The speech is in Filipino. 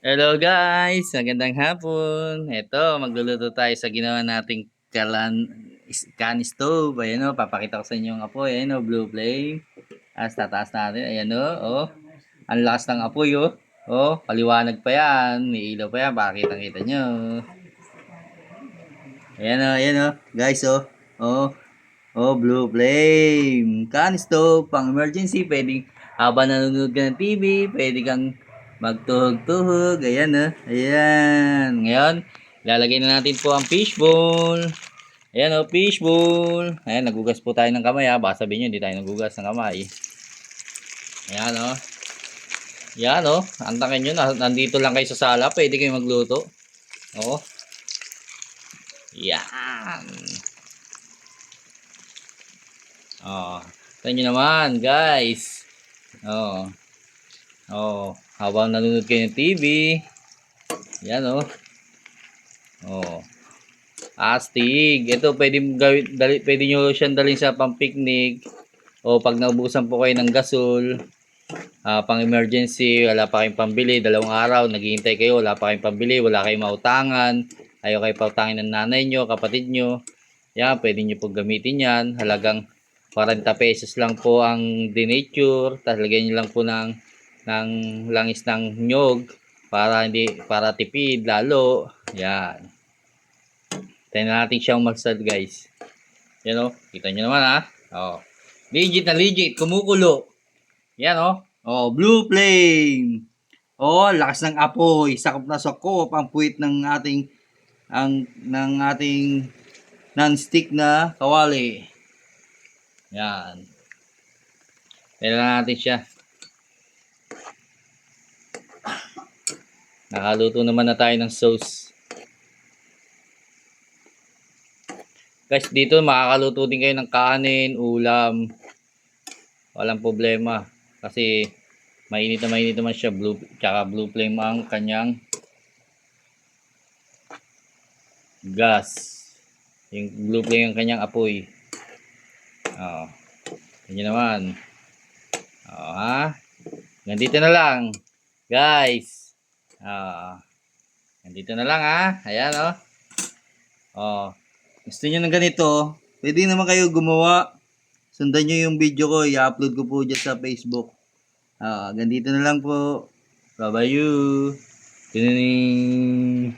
Hello guys! Magandang hapon. Ito, magluluto tayo sa ginawa nating kalan can stove. Ayan o, papakita ko sa inyo yung apoy. Ayan o, blue flame. As tataas natin. Ayan o, oh. Ang lakas ng apoy o. Oh, paliwanag pa yan. May ilaw pa yan. Pakita kita nyo. Ayan o, ayan o. Guys o. Oh. Oh, blue flame. Can stove. Pang emergency. Pwedeng habang nanonood ka ng TV, pwede kang magtuhog-tuhog. Ayan o. Ayan. Ngayon, lalagay na natin po ang fishbowl. Ayan o, fishbowl. Ayan, nagugas po tayo ng kamay ha. Baka sabihin nyo, hindi tayo nagugas ng kamay. Ayan o. Yan o. Antakin nyo, na- nandito lang kayo sa sala. Pwede kayo magluto. Oo. Yan. Oh, tingnan nyo naman, guys. Oh. Oh, habang nanonood kayo ng TV. Yan oh. Oh. Astig. Ito pwede gawin dali, pwede nyo siyang dalhin sa pang-picnic o pag naubusan po kayo ng gasol. ah, pang emergency, wala pa kayong pambili, dalawang araw, naghihintay kayo, wala pa kayong pambili, wala kayong mautangan, ayaw kayo pautangin ng nanay nyo, kapatid nyo, yan, pwede nyo po gamitin yan, halagang 40 pesos lang po ang denature, tapos lagyan nyo lang po ng, ng langis ng nyog, para hindi, para tipid lalo, yan. Tingnan natin siyang magsad guys. Yan o, kita nyo naman ha, oh. Legit na legit, kumukulo. Yan oh. Oh, blue flame. Oh, lakas ng apoy. Sakop na sakop ang puwit ng ating ang ng ating non-stick na kawali. Yan. Kailangan natin siya. Nakaluto naman na tayo ng sauce. Guys, dito makakaluto din kayo ng kanin, ulam. Walang problema. Kasi mainit na mainit naman siya. Blue, tsaka blue flame ang kanyang gas. Yung blue flame ang kanyang apoy. Oo. Ganyan naman. Oo ha. Nandito na lang. Guys. Oo. Nandito na lang ha. Ayan o. Oh. Oh. Gusto niyo ng ganito, pwede naman kayo gumawa. Sundan nyo yung video ko, i-upload ko po dyan sa Facebook. Ah, ganito na lang po. Bye-bye you. Tining.